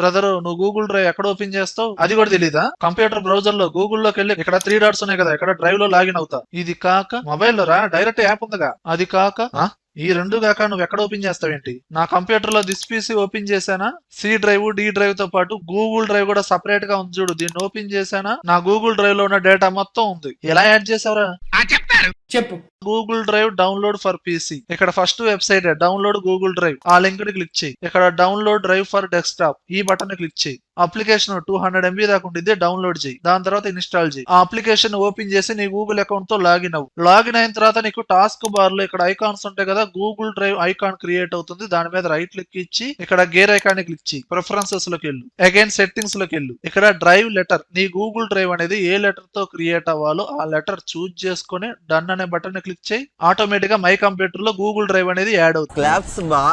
Brother నువ్వు Google drive ఎక్కడ open చేస్తావు? అది కూడా తెలీదా? కంప్యూటర్ బ్రౌజర్లో గూగుల్లోకి వెళ్ళి ఇక్కడ త్రీ డాట్స్ ఉన్నాయి కదా ఇక్కడ డ్రైవ్లో లాగిన్ అవుతా. ఇది కాక మొబైల్లో రా డైరెక్ట్ యాప్ ఉందిగా. అది కాక? ఈ రెండు కాక నువ్వు ఎక్కడ ఓపెన్ చేస్తావేంటి నా కంప్యూటర్లో దిస్ పీసీ ఓపెన్ చేశానా? సి డ్రైవ్ డి డ్రైవ్తో పాటు గూగుల్ డ్రైవ్ కూడా సపరేట్గా ఉంది చూడు. దీన్ని ఓపెన్ చేశానా? నా గూగుల్ డ్రైవ్లో ఉన్న డేటా మొత్తం ఉంది. ఎలా యాడ్ చేసావురా చెప్పు. Google drive download for PC ఇక్కడ first website download Google drive ఆ లింక్ని క్లిక్ చేయి. ఇక్కడ డౌన్లోడ్ డ్రైవ్ ఫర్ డెస్క్టాప్ ఈ బటన్ని క్లిక్ చేయి. అప్లికేషన్ టూ హండ్రెడ్ ఎంబీ దాకా ఉంటుంది డౌన్లోడ్ చేయి. దాని తర్వాత ఇన్స్టాల్ చేయి. ఆ అప్లికేషన్ ఓపెన్ చేసి నీ గూగుల్ అకౌంట్తో లాగిన్ అవ్వు. లాగిన్ అయిన తర్వాత నీకు టాస్క్ బార్లో ఇక్కడ ఐకాన్స్ ఉంటాయి కదా గూగుల్ డ్రైవ్ ఐకాన్ క్రియేట్ అవుతుంది. దాని మీద రైట్ క్లిక్ ఇచ్చి ఇక్కడ గేర్ ఐకాన్ని క్లిక్ చేయి. ప్రిఫరెన్సెస్లోకి వెళ్ళు. అగైన్ సెట్టింగ్స్లోకి వెళ్ళు. ఇక్కడ డ్రైవ్ లెటర్ నీ గూగుల్ డ్రైవ్ అనేది ఏ లెటర్తో క్రియేట్ అవ్వాలో ఆ లెటర్ చూజ్ చేసుకొని డన్ అనే బటన్ క్లిక్ చేయి ఆటోమేటిక్గా మై కంప్యూటర్లో గూగుల్ డ్రైవ్ అనేది యాడ్ అవుతుంది. క్లాప్స్ బా